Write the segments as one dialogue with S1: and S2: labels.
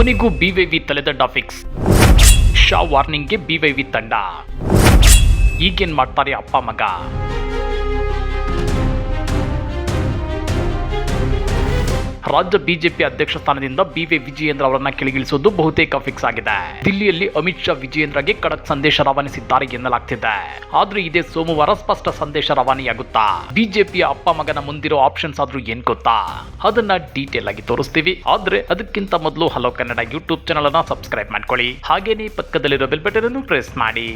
S1: ಕೊನೆಗೂ ಬಿವೈವಿ ತಲೆದಂಡ ಫಿಕ್ಸ್ ಶಾ ವಾರ್ನಿಂಗ್ಗೆ ಬಿವೈವಿ ತಂಡ. ಈಗೇನ್ ಮಾಡ್ತಾರೆ ಅಪ್ಪ ಮಗ? ರಾಜ್ಯ ಬಿಜೆಪಿ ಅಧ್ಯಕ್ಷ ಸ್ಥಾನದಿಂದ ಬಿವೈ ವಿಜಯೇಂದ್ರ ಅವರನ್ನ ಕೆಳಗಿಳಿಸುವುದು ಬಹುತೇಕ ಫಿಕ್ಸ್ ಆಗಿದೆ. ದಿಲ್ಲಿಯಲ್ಲಿ ಅಮಿತ್ ಶಾ ವಿಜಯೇಂದ್ರಗೆ ಖಡಕ್ ಸಂದೇಶ ರವಾನಿಸಿದ್ದಾರೆ ಎನ್ನಲಾಗ್ತಿದೆ. ಆದ್ರೆ ಇದೇ ಸೋಮವಾರ ಸ್ಪಷ್ಟ ಸಂದೇಶ ರವಾನೆಯಾಗುತ್ತಾ? ಬಿಜೆಪಿಯ ಅಪ್ಪ ಮಗನ ಮುಂದಿರೋ ಆಪ್ಷನ್ಸ್ ಆದ್ರೂ ಏನ್ ಗೊತ್ತಾ? ಅದನ್ನ ಡೀಟೇಲ್ ಆಗಿ ತೋರಿಸ್ತೀವಿ. ಆದ್ರೆ ಅದಕ್ಕಿಂತ ಮೊದಲು ಹಲೋ ಕನ್ನಡ ಯೂಟ್ಯೂಬ್ ಚಾನಲ್ ಅನ್ನ ಸಬ್ಸ್ಕ್ರೈಬ್ ಮಾಡ್ಕೊಳ್ಳಿ. ಹಾಗೇನೇ ಪಕ್ಕದಲ್ಲಿರೋ ಬೆಲ್ ಬಟನ್ ಅನ್ನು ಪ್ರೆಸ್ ಮಾಡಿ.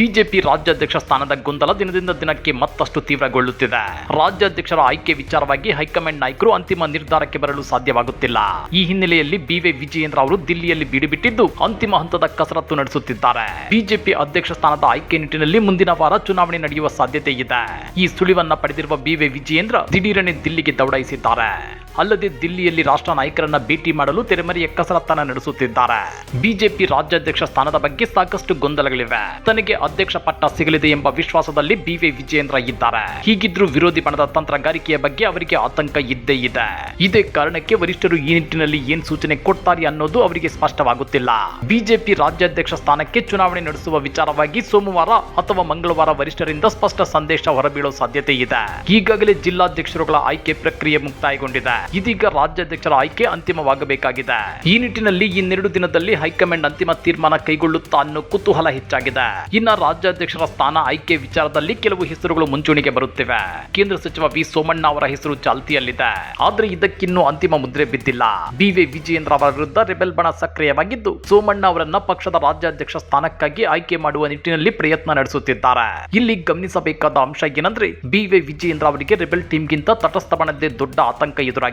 S1: ಬಿಜೆಪಿ ರಾಜ್ಯಾಧ್ಯಕ್ಷ ಸ್ಥಾನದ ಗೊಂದಲ ದಿನದಿಂದ ದಿನಕ್ಕೆ ಮತ್ತಷ್ಟು ತೀವ್ರಗೊಳ್ಳುತ್ತಿದೆ. ರಾಜ್ಯಾಧ್ಯಕ್ಷರ ಆಯ್ಕೆ ವಿಚಾರವಾಗಿ ಹೈಕಮಾಂಡ್ ನಾಯಕರು ಅಂತಿಮ ನಿರ್ಧಾರಕ್ಕೆ ಬರಲು ಸಾಧ್ಯವಾಗುತ್ತಿಲ್ಲ. ಈ ಹಿನ್ನೆಲೆಯಲ್ಲಿ ಬಿವಿ ವಿಜಯೇಂದ್ರ ಅವರು ದಿಲ್ಲಿಯಲ್ಲಿ ಬೀಡುಬಿಟ್ಟಿದ್ದು ಅಂತಿಮ ಹಂತದ ಕಸರತ್ತು ನಡೆಸುತ್ತಿದ್ದಾರೆ. ಬಿಜೆಪಿ ಅಧ್ಯಕ್ಷ ಸ್ಥಾನದ ಆಯ್ಕೆ ನಿಟ್ಟಿನಲ್ಲಿ ಮುಂದಿನ ವಾರ ಚುನಾವಣೆ ನಡೆಯುವ ಸಾಧ್ಯತೆ ಇದೆ. ಈ ಸುಳಿವನ್ನ ಪಡೆದಿರುವ ಬಿವಿ ವಿಜಯೇಂದ್ರ ದಿಢೀರನೆ ದಿಲ್ಲಿಗೆ ದೌಡಾಯಿಸಿದ್ದಾರೆ. ಅಲ್ಲದೆ ದಿಲ್ಲಿಯಲ್ಲಿ ರಾಷ್ಟ್ರ ನಾಯಕರನ್ನ ಭೇಟಿ ಮಾಡಲು ತೆರೆಮರೆಯ ಕಸರತ್ತನ್ನ ನಡೆಸುತ್ತಿದ್ದಾರೆ. ಬಿಜೆಪಿ ರಾಜ್ಯಾಧ್ಯಕ್ಷ ಸ್ಥಾನದ ಬಗ್ಗೆ ಸಾಕಷ್ಟು ಗೊಂದಲಗಳಿವೆ. ತನಗೆ ಅಧ್ಯಕ್ಷ ಪಟ್ಟ ಸಿಗಲಿದೆ ಎಂಬ ವಿಶ್ವಾಸದಲ್ಲಿ ಬಿವಿ ವಿಜಯೇಂದ್ರ ಇದ್ದಾರೆ. ಹೀಗಿದ್ರೂ ವಿರೋಧಿ ಬಣದ ತಂತ್ರಗಾರಿಕೆಯ ಬಗ್ಗೆ ಅವರಿಗೆ ಆತಂಕ ಇದ್ದೇ ಇದೆ. ಇದೇ ಕಾರಣಕ್ಕೆ ವರಿಷ್ಠರು ಈ ನಿಟ್ಟಿನಲ್ಲಿ ಏನ್ ಸೂಚನೆ ಕೊಡ್ತಾರೆ ಅನ್ನೋದು ಅವರಿಗೆ ಸ್ಪಷ್ಟವಾಗುತ್ತಿಲ್ಲ. ಬಿಜೆಪಿ ರಾಜ್ಯಾಧ್ಯಕ್ಷ ಸ್ಥಾನಕ್ಕೆ ಚುನಾವಣೆ ನಡೆಸುವ ವಿಚಾರವಾಗಿ ಸೋಮವಾರ ಅಥವಾ ಮಂಗಳವಾರ ವರಿಷ್ಠರಿಂದ ಸ್ಪಷ್ಟ ಸಂದೇಶ ಹೊರಬೀಳುವ ಸಾಧ್ಯತೆ ಇದೆ. ಈಗಾಗಲೇ ಜಿಲ್ಲಾಧ್ಯಕ್ಷರುಗಳ ಆಯ್ಕೆ ಪ್ರಕ್ರಿಯೆ ಮುಕ್ತಾಯಗೊಂಡಿದೆ. ಇದೀಗ ರಾಜ್ಯಾಧ್ಯಕ್ಷರ ಆಯ್ಕೆ ಅಂತಿಮವಾಗಬೇಕಾಗಿದೆ. ಈ ನಿಟ್ಟಿನಲ್ಲಿ ಇನ್ನೆರಡು ದಿನದಲ್ಲಿ ಹೈಕಮಾಂಡ್ ಅಂತಿಮ ತೀರ್ಮಾನ ಕೈಗೊಳ್ಳುತ್ತಾ ಅನ್ನೋ ಕುತೂಹಲ ಹೆಚ್ಚಾಗಿದೆ. ಇನ್ನ ರಾಜ್ಯಾಧ್ಯಕ್ಷರ ಸ್ಥಾನ ಆಯ್ಕೆ ವಿಚಾರದಲ್ಲಿ ಕೆಲವು ಹೆಸರುಗಳು ಮುಂಚೂಣಿಗೆ ಬರುತ್ತಿವೆ. ಕೇಂದ್ರ ಸಚಿವ ವಿ ಸೋಮಣ್ಣ ಅವರ ಹೆಸರು ಚಾಲ್ತಿಯಲ್ಲಿದೆ. ಆದ್ರೆ ಇದಕ್ಕಿನ್ನೂ ಅಂತಿಮ ಮುದ್ರೆ ಬಿದ್ದಿಲ್ಲ. ಬಿವಿ ವಿಜಯೇಂದ್ರ ಅವರ ವಿರುದ್ಧ ರೆಬೆಲ್ ಬಣ ಸಕ್ರಿಯವಾಗಿದ್ದು, ಸೋಮಣ್ಣ ಅವರನ್ನ ಪಕ್ಷದ ರಾಜ್ಯಾಧ್ಯಕ್ಷ ಸ್ಥಾನಕ್ಕಾಗಿ ಆಯ್ಕೆ ಮಾಡುವ ನಿಟ್ಟಿನಲ್ಲಿ ಪ್ರಯತ್ನ ನಡೆಸುತ್ತಿದ್ದಾರೆ. ಇಲ್ಲಿ ಗಮನಿಸಬೇಕಾದ ಅಂಶ ಏನಂದ್ರೆ ಬಿವಿ ವಿಜಯೇಂದ್ರ ಅವರಿಗೆ ರೆಬೆಲ್ ಟೀಮ್ಗಿಂತ ತಟಸ್ಥ ಬಣದ್ದೇ ದೊಡ್ಡ ಆತಂಕ ಎದುರಾಗಿದೆ.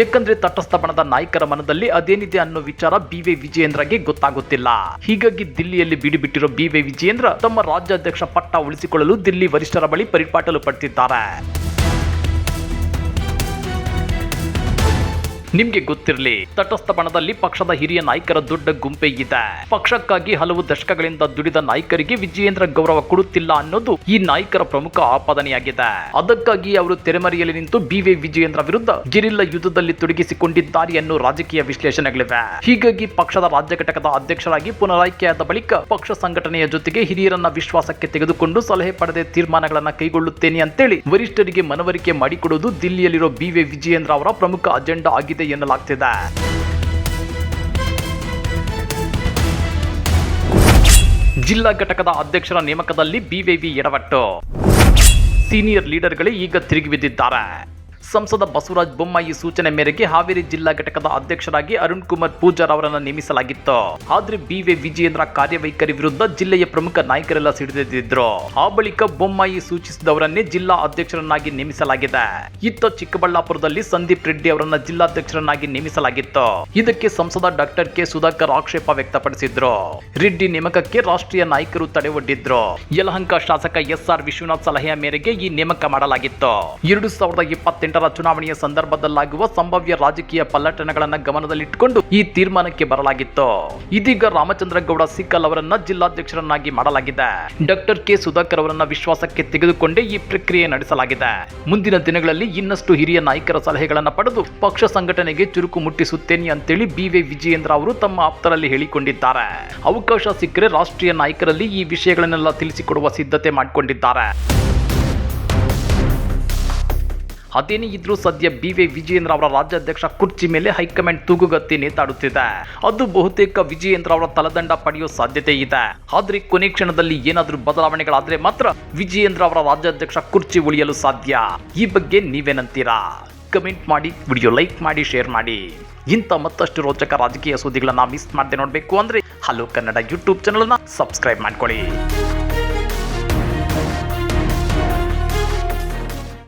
S1: ಯಾಕಂದ್ರೆ ತಟಸ್ಥ ಬಣದ ನಾಯಕರ ಮನದಲ್ಲಿ ಅದೇನಿದೆ ಅನ್ನೋ ವಿಚಾರ ಬಿವೈ ವಿಜಯೇಂದ್ರಗೆ ಗೊತ್ತಾಗುತ್ತಿಲ್ಲ. ಹೀಗಾಗಿ ದಿಲ್ಲಿಯಲ್ಲಿ ಬಿಡಿಬಿಟ್ಟಿರೋ ವಿ ವಿಜಯೇಂದ್ರ ತಮ್ಮ ರಾಜ್ಯಾಧ್ಯಕ್ಷ ಪಟ್ಟ ಉಳಿಸಿಕೊಳ್ಳಲು ದಿಲ್ಲಿ ವರಿಷ್ಠರ ಬಳಿ ಪರಿಪಾಟಲು ಪಡ್ತಿದ್ದಾರೆ. ನಿಮ್ಗೆ ಗೊತ್ತಿರಲಿ, ತಟಸ್ಥ ಬಣದಲ್ಲಿ ಪಕ್ಷದ ಹಿರಿಯ ನಾಯಕರ ದೊಡ್ಡ ಗುಂಪೆ ಇದೆ. ಪಕ್ಷಕ್ಕಾಗಿ ಹಲವು ದಶಕಗಳಿಂದ ದುಡಿದ ನಾಯಕರಿಗೆ ವಿಜಯೇಂದ್ರ ಗೌರವ ಕೊಡುತ್ತಿಲ್ಲ ಅನ್ನೋದು ಈ ನಾಯಕರ ಪ್ರಮುಖ ಆಪಾದನೆಯಾಗಿದೆ. ಅದಕ್ಕಾಗಿ ಅವರು ತೆರೆಮರೆಯಲ್ಲಿ ನಿಂತು ಬಿವಿ ವಿಜಯೇಂದ್ರ ವಿರುದ್ಧ ಗಿರಿಲ್ಲ ಯುದ್ಧದಲ್ಲಿ ತೊಡಗಿಸಿಕೊಂಡಿದ್ದಾರೆ ಅನ್ನೋ ರಾಜಕೀಯ ವಿಶ್ಲೇಷಣೆಗಳಿವೆ. ಹೀಗಾಗಿ ಪಕ್ಷದ ರಾಜ್ಯ ಘಟಕದ ಅಧ್ಯಕ್ಷರಾಗಿ ಪುನರಾಯ್ಕೆಯಾದ ಬಳಿಕ ಪಕ್ಷ ಸಂಘಟನೆಯ ಜೊತೆಗೆ ಹಿರಿಯರನ್ನ ವಿಶ್ವಾಸಕ್ಕೆ ತೆಗೆದುಕೊಂಡು ಸಲಹೆ ಪಡೆದೇ ತೀರ್ಮಾನಗಳನ್ನ ಕೈಗೊಳ್ಳುತ್ತೇನೆ ಅಂತೇಳಿ ವರಿಷ್ಠರಿಗೆ ಮನವರಿಕೆ ಮಾಡಿಕೊಡುವುದು ದಿಲ್ಲಿಯಲ್ಲಿರೋ ಬಿವಿ ವಿಜಯೇಂದ್ರ ಅವರ ಪ್ರಮುಖ ಅಜೆಂಡಾ ಆಗಿದೆ ಎನ್ನಲಾಗ್ತಿದೆ. ಜಿಲ್ಲಾ ಘಟಕದ ಅಧ್ಯಕ್ಷರ ನೇಮಕದಲ್ಲಿ ಬಿವಿವಿ ಎಡವಟ್ಟು. ಸೀನಿಯರ್ ಲೀಡರ್ಗಳೇ ಈಗ ತಿರುಗಿ ಬಿದ್ದಿದ್ದಾರೆ ಸಂಸದ ಬಸವರಾಜ ಬೊಮ್ಮಾಯಿ ಸೂಚನೆ ಮೇರೆಗೆ ಹಾವೇರಿ ಜಿಲ್ಲಾ ಘಟಕದ ಅಧ್ಯಕ್ಷರಾಗಿ ಅರುಣ್ ಕುಮಾರ್ ಪೂಜಾರ್ ಅವರನ್ನು ನೇಮಿಸಲಾಗಿತ್ತು. ಆದ್ರೆ ಬಿವಿ ವಿಜಯೇಂದ್ರ ಕಾರ್ಯವೈಖರಿ ವಿರುದ್ಧ ಜಿಲ್ಲೆಯ ಪ್ರಮುಖ ನಾಯಕರೆಲ್ಲ ಸಿಡಿದಿದ್ರು ಆ ಬಳಿಕ ಬೊಮ್ಮಾಯಿ ಸೂಚಿಸಿದವರನ್ನೇ ಜಿಲ್ಲಾ ಅಧ್ಯಕ್ಷರನ್ನಾಗಿ ನೇಮಿಸಲಾಗಿದೆ. ಇತ್ತ ಚಿಕ್ಕಬಳ್ಳಾಪುರದಲ್ಲಿ ಸಂದೀಪ್ ರೆಡ್ಡಿ ಅವರನ್ನ ಜಿಲ್ಲಾಧ್ಯಕ್ಷರನ್ನಾಗಿ ನೇಮಿಸಲಾಗಿತ್ತು. ಇದಕ್ಕೆ ಸಂಸದ ಡಾಕ್ಟರ್ ಕೆ ಸುಧಾಕರ್ ಆಕ್ಷೇಪ ವ್ಯಕ್ತಪಡಿಸಿದ್ರು. ರೆಡ್ಡಿ ನೇಮಕಕ್ಕೆ ರಾಷ್ಟ್ರೀಯ ನಾಯಕರು ತಡೆ ಒಡ್ಡಿದ್ರು ಯಲಹಂಕ ಶಾಸಕ ಎಸ್ ಆರ್ ವಿಶ್ವನಾಥ್ ಸಲಹೆಯ ಮೇರೆಗೆ ಈ ನೇಮಕ ಮಾಡಲಾಗಿತ್ತು. ಎರಡು ಸಾವಿರದ ಇಪ್ಪತ್ತೆಂಟರ ಚುನಾವಣೆಯ ಸಂದರ್ಭದಲ್ಲಾಗುವ ಸಂಭಾವ್ಯ ರಾಜಕೀಯ ಪಲ್ಲಟನೆಗಳನ್ನು ಗಮನದಲ್ಲಿಟ್ಟುಕೊಂಡು ಈ ತೀರ್ಮಾನಕ್ಕೆ ಬರಲಾಗಿತ್ತು. ಇದೀಗ ರಾಮಚಂದ್ರಗೌಡ ಸಿಕ್ಕಲ್ ಅವರನ್ನ ಜಿಲ್ಲಾಧ್ಯಕ್ಷರನ್ನಾಗಿ ಮಾಡಲಾಗಿದೆ. ಡಾಕ್ಟರ್ ಕೆ ಸುಧಾಕರ್ ಅವರನ್ನ ವಿಶ್ವಾಸಕ್ಕೆ ತೆಗೆದುಕೊಂಡೇ ಈ ಪ್ರಕ್ರಿಯೆ ನಡೆಸಲಾಗಿದೆ. ಮುಂದಿನ ದಿನಗಳಲ್ಲಿ ಇನ್ನಷ್ಟು ಹಿರಿಯ ನಾಯಕರ ಸಲಹೆಗಳನ್ನ ಪಡೆದು ಪಕ್ಷ ಸಂಘಟನೆಗೆ ಚುರುಕು ಮುಟ್ಟಿಸುತ್ತೇನೆ ಅಂತೇಳಿ ಬಿವಿ ವಿಜಯೇಂದ್ರ ಅವರು ತಮ್ಮ ಆಪ್ತರಲ್ಲಿ ಹೇಳಿಕೊಂಡಿದ್ದಾರೆ. ಅವಕಾಶ ಸಿಕ್ಕರೆ ರಾಷ್ಟ್ರೀಯ ನಾಯಕರಲ್ಲಿ ಈ ವಿಷಯಗಳನ್ನೆಲ್ಲ ತಿಳಿಸಿಕೊಡುವ ಸಿದ್ಧತೆ ಮಾಡಿಕೊಂಡಿದ್ದಾರೆ. ಅದೇನೇ ಇದ್ರೂ ಸದ್ಯ ಬಿವೈ ವಿಜಯೇಂದ್ರ ಅವರ ರಾಜ್ಯಾಧ್ಯಕ್ಷ ಕುರ್ಚಿ ಮೇಲೆ ಹೈಕಮಾಂಡ್ ತೂಗುಗತ್ತಿ ನೇತಾಡುತ್ತಿದೆ. ಅದು ಬಹುತೇಕ ವಿಜಯೇಂದ್ರ ಅವರ ತಲದಂಡ ಪಡೆಯುವ ಸಾಧ್ಯತೆ ಇದೆ. ಆದ್ರೆ ಕೊನೆ ಕ್ಷಣದಲ್ಲಿ ಏನಾದರೂ ಬದಲಾವಣೆಗಳಾದ್ರೆ ಮಾತ್ರ ವಿಜಯೇಂದ್ರ ಅವರ ರಾಜ್ಯಾಧ್ಯಕ್ಷ ಕುರ್ಚಿ ಉಳಿಯಲು ಸಾಧ್ಯ. ಈ ಬಗ್ಗೆ ನೀವೇನಂತೀರಾ ಕಮೆಂಟ್ ಮಾಡಿ, ವಿಡಿಯೋ ಲೈಕ್ ಮಾಡಿ, ಶೇರ್ ಮಾಡಿ. ಇಂಥ ಮತ್ತಷ್ಟು ರೋಚಕ ರಾಜಕೀಯ ಸುದ್ದಿಗಳನ್ನ ಮಿಸ್ ಮಾಡದೆ ನೋಡಬೇಕು ಅಂದ್ರೆ ಹಲೋ ಕನ್ನಡ ಯೂಟ್ಯೂಬ್ ಚಾನಲ್ನ ಸಬ್ಸ್ಕ್ರೈಬ್ ಮಾಡ್ಕೊಳ್ಳಿ.